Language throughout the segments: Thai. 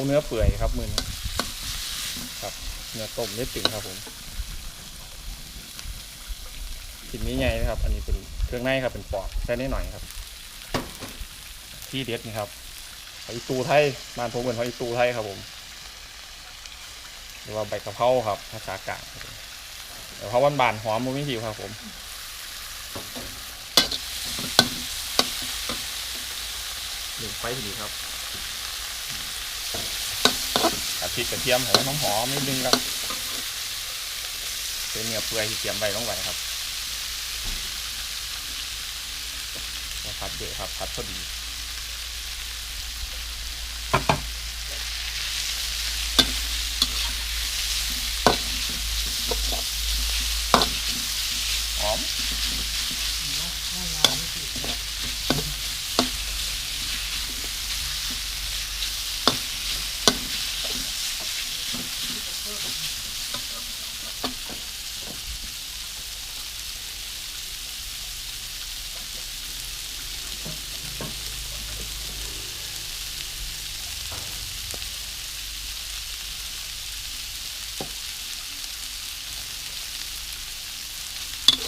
เพราเนื้อเปื่อยครับมือนี้ครับเนื้อต้มเนื้อตึงครับผมชิ้นนี้ใหญ่นะครับ อันนี้เป็นเครื่องในครับเป็นปอกใส่นิดหน่อยครับ ที่เด็ดนี่ครับหอยตูไทยบ้านผมเป็นหอยตูไทยครับผมหรือว่าใบกะเพราครับภาษากลางครับผมกะเพราบานๆหอมมุ้งมิหิวครับผมหนึ่งไฟดีครับกระ พริกกระเทียมให้มันหอมๆนิดนึงครับเป็นเนื้อเปื่อยที่เตรียมไว้ลงไว้ครับผัดเยอะครับผัดพอดี หอม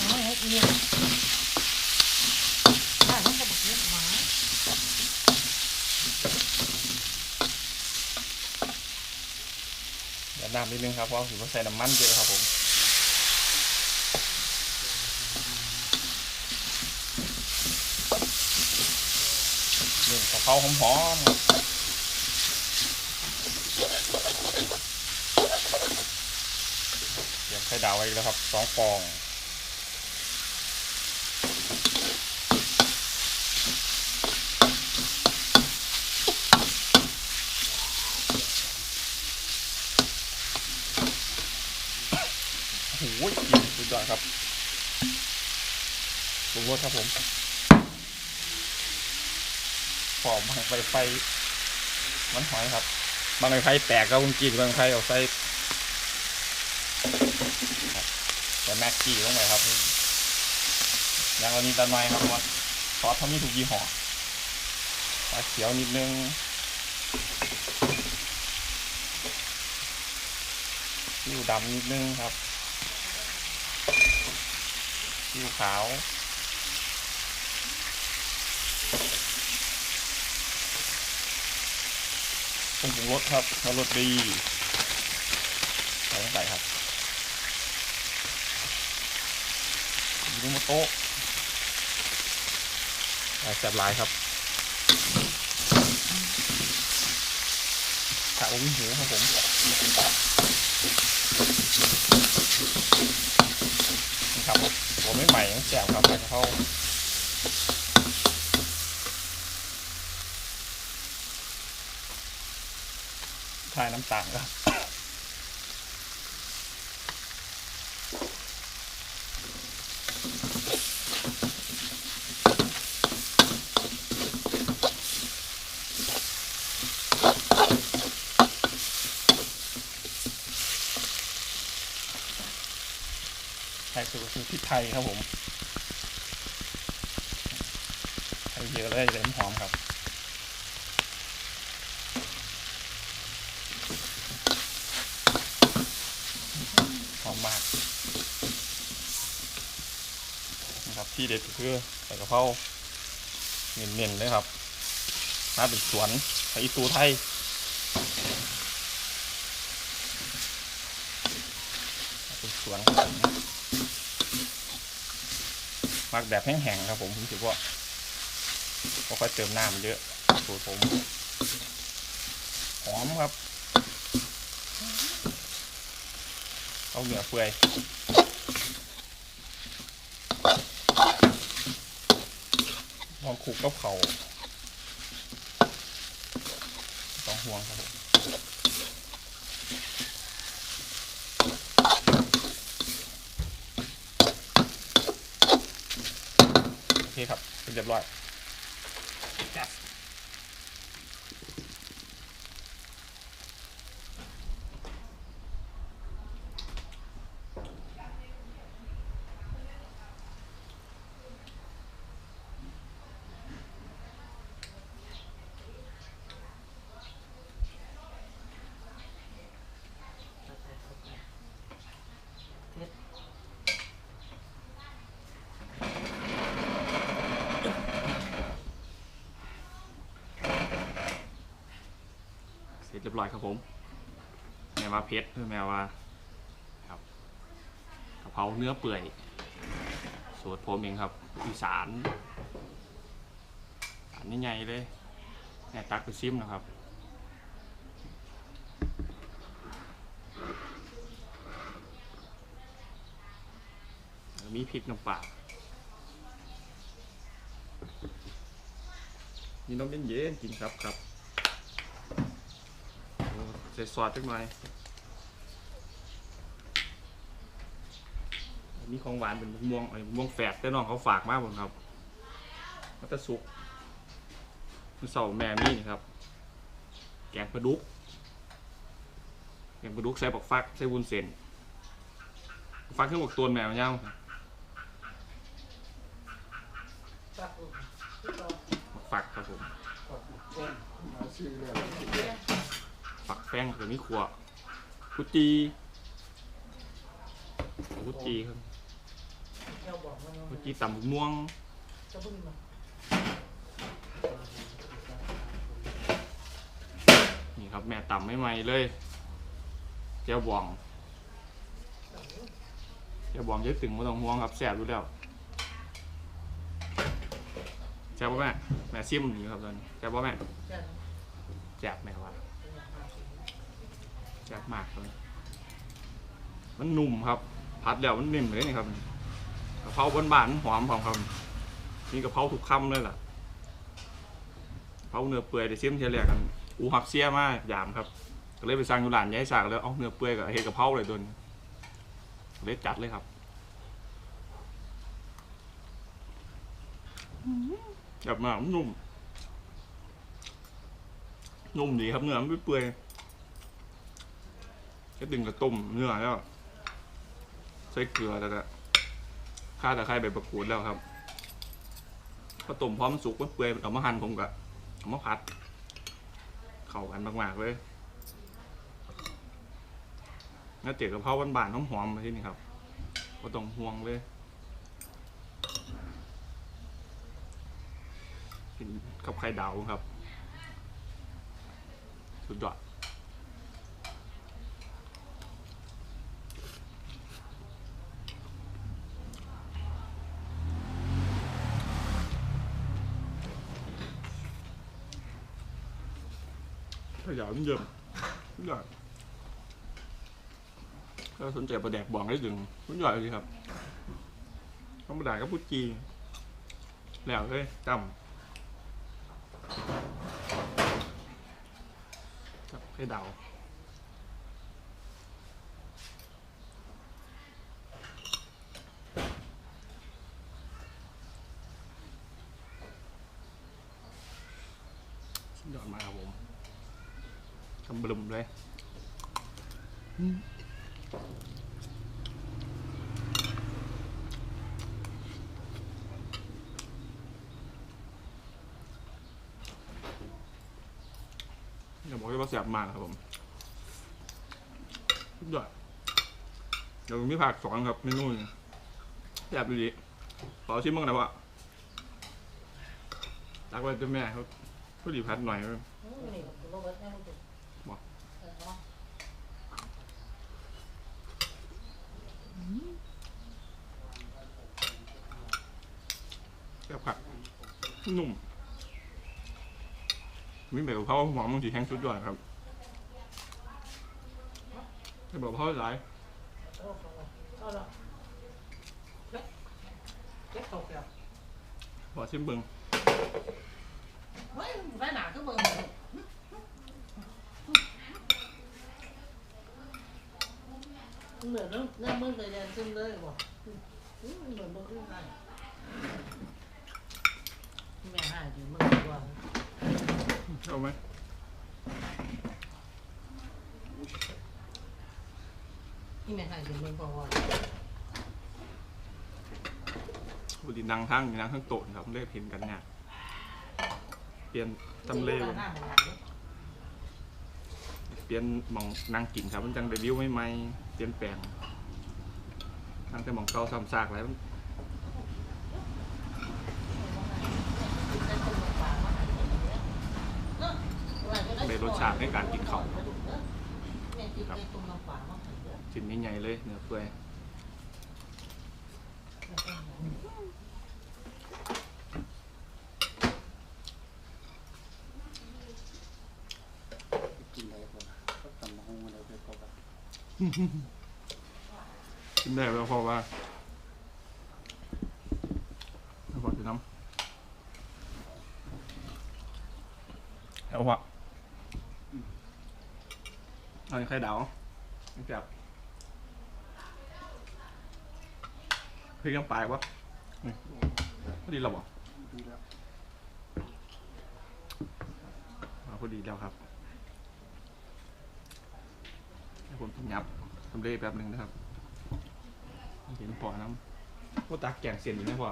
น้อยให้เอียงได้มันก็บอกเลี้ยงหมา เดี๋ยว น้ำนิดนึงครับเพราะถือว่าใส่น้ำมันเยอะครับผมเรื่องกะเพราหอมๆครับเตรียมไข่ดาวไว้แล้วครับสองฟอง หกินสุดยอดครับปรุงรสครับผมหอมบางไฟไฟมันหอยครับ บางไฟแตกก็คุณกินบางไฟเอาใส่แต่แม็กกี้ลงไปครับอย่างเรานี้ตะไนครับว่าซอสเขามีถูกยี่ห้อปลาเขียวนิดนึงผิวดำนิดนึงครับ ซีอิ๊วขาว ปรุงปรุงรสครับแล้วรสดีใส่ลงไปครับยูโมโตะใส่แซ่บหลายครับขาอุ้งหูครับผมครับ ผมไม่ใหม่ยังแซ่บครับใส่เพราทายน้ำตาลครับ ไทยคือคือพริก ไทยครับผมไทยเยอะเลยเลยหอมครับ หอมมากนะครับที่เด็ดก็คือใส่กระเพราเน้นๆเลยครับมาเป็นสวนไผ่ตูไทยเป็นสวนครับผมักแบบแห้งๆครับผมผมถือว่าไม่ค่อยเติมน้ำเยอะสูตรผมหอมครับเอาเนื้อเปื่อยลองคลุกกับเขาต้องห่วงครับผมโอเค ค รียบร้อยครับผมแมว่าเพชรแมว่าครับกะเพราเนื้อเปื่อยสูตรผมเองครับอีสานอันนี้ใหญ่เลยแม่ตักไปซิมนะครับมีพริกน้ำปลามีน้ำเย็นๆกินครับครับ ส่ซอสจักหน่อย มีของหวานเป็นม่วงไอ้ม่วงแฝดแต่น้องเขาฝากมาผมครับมันจะสุกมันเสาแม่มี่นี่ครับ แกงปลาดุก แกงปลาดุกใส่บักฟักใส่วุ้นเส้นฟักขึ้นบักตัวแมวเน่าครับตักลูกที่ต่อบักฟักครับผมมาซื้อเลยฝักแป้งกับนี่ขวกุจีกุจีครับเจ้าบอกมันกุจีตำบักม่วงจะพึ่งมานี่ครับแม่ตำไม่ไหมเลยเจ้าบองเจ้าบองเยอะตึงไม่ต้องห่วงครับแสบรู้แล้วแซ่บป่ะแม่แม่ซิมอยู่ครับตอนนี้แซ่บป่ะแม่แค่นั้นแซ่บแม่ว่า แซ่บมากเลยมันนุ่มครับผัดแล้วมันนิ่มเลยนี่ครับกะเพราบานๆหอมหอมครับมีกะเพราทุกคำเลยล่ะเผาเนื้อเปื่อยได้ซิมเทียแรกกันอูหักเสียมากยามครับก็เลยไปสั่งอยู่ร้านย้ายสากแล้วเอาเนื้อเปื่อยกับเฮ็ดกะเพราเลยโดนเลยจัดเลยครับแบบมากนุ่มนุ่มดีครับเนื้อไม่เปื่อย แค่ดึงกระต้มเนื้อแล้วใส่เกลือแล้วก็ข้าตะไคร้ใบมะกูดแล้วครับพอต้มพร้อมสุกมันเปื่อยเอามาหั่นผมก็เอามาผัด เข้ากันมากๆเลยแล้วเตี๋ยวกะเพราบานๆหอมๆมาที่นี่ครับก็ต้องห่วงเลยกินกับไข่ดาวครับ สุดยอด ไข่าวมันเยิ่มสุดยอดถ้าสนใจประแดกบองได้ถึงสุดยอดเลยครับธรรมดาก็พูดจีนแล้วเลยจำครับไข่ดาสุดยอดมากครับผม บลึมเลยอย่าบอกเลยว่าแสบมากครับผมสุดยอดเดี๋ยวมีผักสอนครับเมนูนี้แสบดูดิขอชิมบ้างนะวะตักไว้เจ้าแม่ครับผู้ดีพัดหน่อยอืมนี่ก็บ่เบิดแน่ลูกตุ๊ก บ่ เออเนาะ แซ่บผักนุ่มมีแบบเพราะหอมบางทีแห้งสุดยอดครับแต่แบบเพราะหลายเอาเข้าไปเอาละเก็บเก็บตกแล้วพอชิมเบิงเฮ้ยไปหนาก็เบิ่งเลยเหมือนเรื่อเรื่องมึงเลยแดนซึมเลยบ่อืมเหมือนมึงขึ้นได้ แม่หายดีมึงดีกว่าเอาไหมนี่แม่หายดีมึงพอว่าบุดีนังทั้งนังทั้งโต๊ะครับเล่เห็นกันเนี่ยเปลี่ยนตำเลหบ่เปลี่ยนมองนางกินครับมันจังเดบิวต์ใหม่ๆเปลี่ยนแปลงตั้งแต่มองเก่าซ้ำซากแล้วมันได้รสชาติากในการกินข้าวแม่ติดไปตรงน้ำปลามาให้เด้อชิ้นนี้ใหญ่เลยเนื้อเปื่อยกินอะไรก่อนก็ตำมะฮงอะไรไปก่อนกินได้แล้วเพราะว่าแล้วก่อนจะน้ำแล้ววะ เอาไข่ดาวจับพริกน้ำปลายวะพอดีเราบอกมาพอดีแล้วครับให้ผมต้มยับทำเร็แป๊บหนึ่งนะครับ เห็นพอน้ำพวกตักแกงเสียนอยู่ไหมพ่อ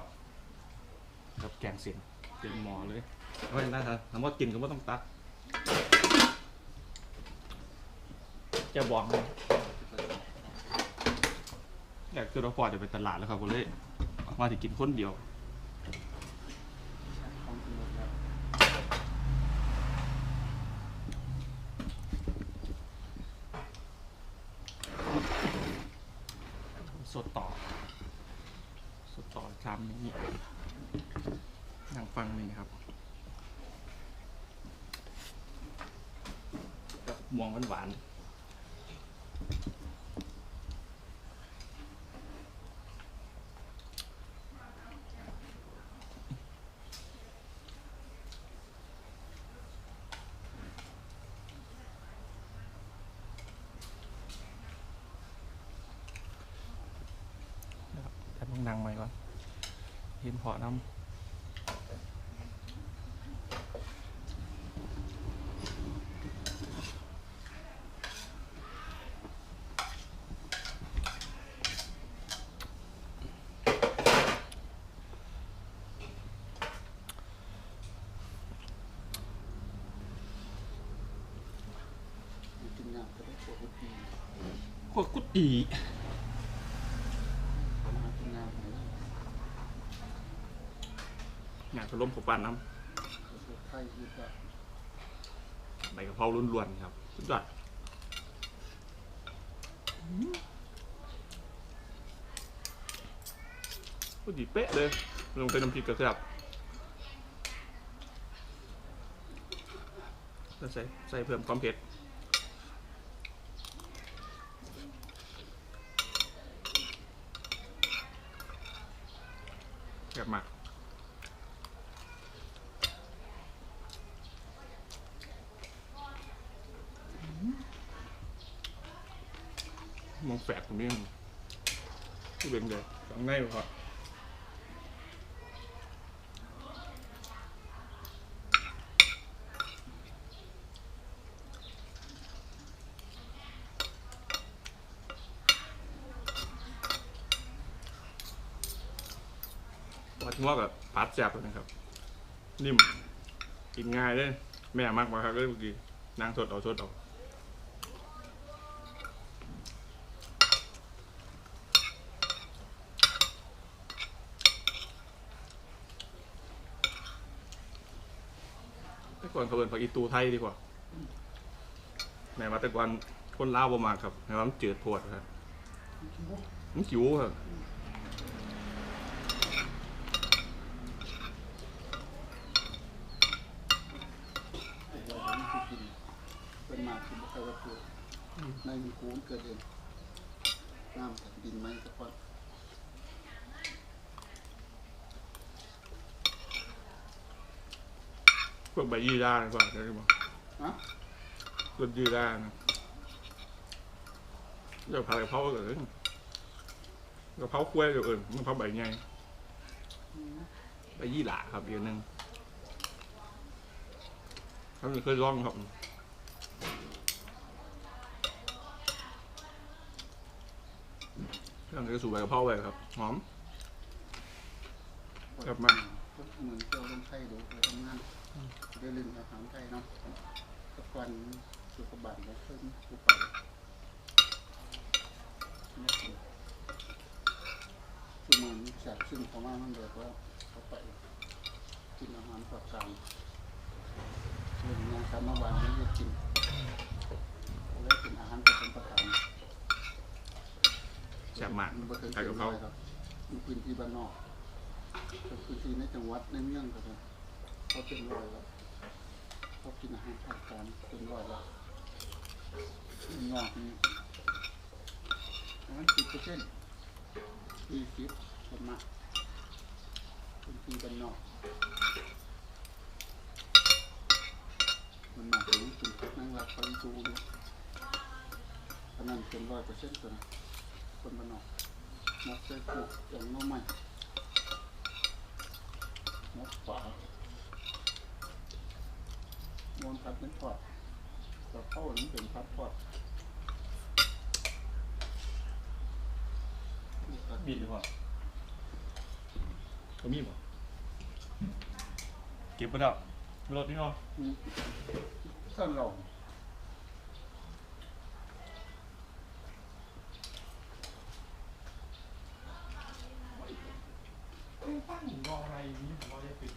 ครับแกงเสียนเต็มหมอเลยเอาไว้ได้ครับถามว่ากินก็ไม่ต้องตัก จะบอกเลยอยากคือเราพอจะไปตลาดแล้วครับผมเลยมาที่กินคนเดียวของกินหมดแล้วสดต่อ สดต่อชามนี้นั่งฟังนี่ครับกับมวงหวานๆแต่ต้องนั่งไหมก่อนเห็นเพาะน้กินงานก็ได้ปวดดีำขวดกุดดี มากินงานไหน งานข ล้มขบปานน้ไข่อีกแล้วำใบกะเพราล้วนๆครับสุดยอดกุดดีเป๊ะเลยลงไปน้ำพริกกระเทียบแล้วใส่ใส่เพิ่มความเผ็ด แบบมากมอง แฝดตรงนี้ที่เป็นเลยข้างในก่อนวัดงวกับพัดแซ่บเลยนะครับ นิ่ม กินง่ายเลย แม่มากมาครับเลยเมื่อกี้นางสดเอาสดเอา ก่อนเขาเป็นผักอีตูไทยดีกว่าแม่มาแต่ก่อนคนลาวประมาณครับแม่ว่ามันจืดโพดครับมันจิ๋วครับไอ้เราไม่กินเป็นมากินใครว่าตัวในมันคูนเกิดเองน้ำจากดินไหมสักวัน พวกใบยี่ด้าดีกว่าใช่ไหมฮะรสยี่ด้านะเดี๋ยวผัดกะเพราเออกะเพราคุ้วยเดี๋ยวเออกะเพราใบใหญ่ใบยี่หร่าครับอีกอันหนึงเขาเคยลองครับเครื่องจะสูบใบกะเพราไว้ครับ หอมกลับมาเหมือนเจ้าลงไทยดูไปทำงาน ได้ลืมอาหารไทยเนาะสักวันสุขบันแล้วเพิ่มผู้ไปไม่กินคือมันจากซึ่งเขามามันแบบว่าเขาไปกินอาหารปากกลางเรื่องงานการเมื่อวานไม่ได้กินและเป็นอาหารประจำประทานแซ่บมากมันบ่ถึงใส่กับเขาร้อยครับอยู่พื้นที่บ้านนอกเป็นพื้นที่ในจังหวัดในเมืองครับผม เขาเป็นร้อยแล้วเขากินอาหารภาคกลางเป็นร้อยแล้วนอกนี่ประมาณสิบเปอร์เซ็นต์ยี่สิบประมาณพื้นที่บ้านนอกมันมาถึงจุดนั่งรับไปดูดูอันนั้นเป็นร้อยเปอร์เซ็นต์ตัวนะคนบ้านนอกนับใส่ปลูกอย่างน้อยใหม่นับฝา มวนพัดเป็นทอดแต่เข้าหรือเป็นพัดทอดบีดหรือเปล่าก็มีบ่เก็บไปแล้วรถนี่เนาะอืมท่านเราปั้นรออะไรนี่ผมว่าจะปิด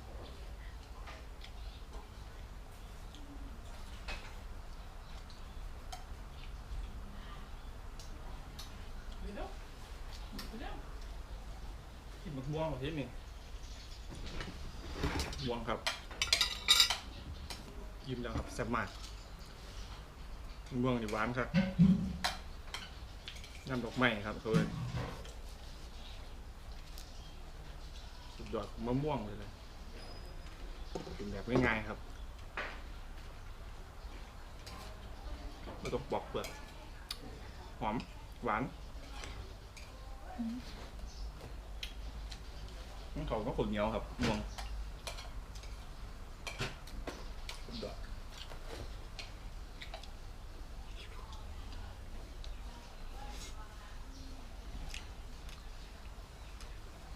กินมะม่ วงประเภทนี้ม่วงครับ ยิ้มแล้วครับแซ่บมากมะม่วงนี่หวานครับน้ำดอกไม้ครับเขาเลยสุดยอดมะม่วงเลยเลยเป็นแบบง่ายๆครับไม่ต้องปอกเปลือกหอม หวาน มันเขาก็ขนเหนียวครับม่วงสุดยอด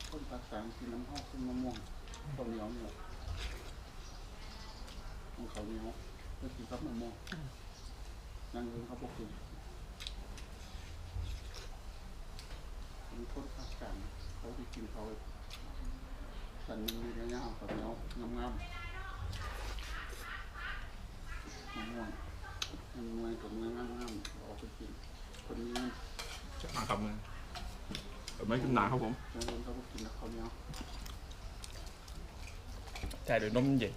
คนภากลางกินน้ำห้าวขึ้นมะม่วงต้มเหนียวเนี่ยของเขาเหนียวไม่กินกับมะม่วงนั่งเองเขาบอกกินมีคนภาคกลางเขาไปกินเขา สันมันมีระยะเอากับเหนียวงามๆมะม่วงมันมวยกับเมืองงามๆเอาไปกินคนนี้จะมาครับมือเปิดไม้ขึ้นหนาครับผมนั่งเองเขาบอกกินแล้วเขาเหนียวใช่เดี๋ยวนมเย็น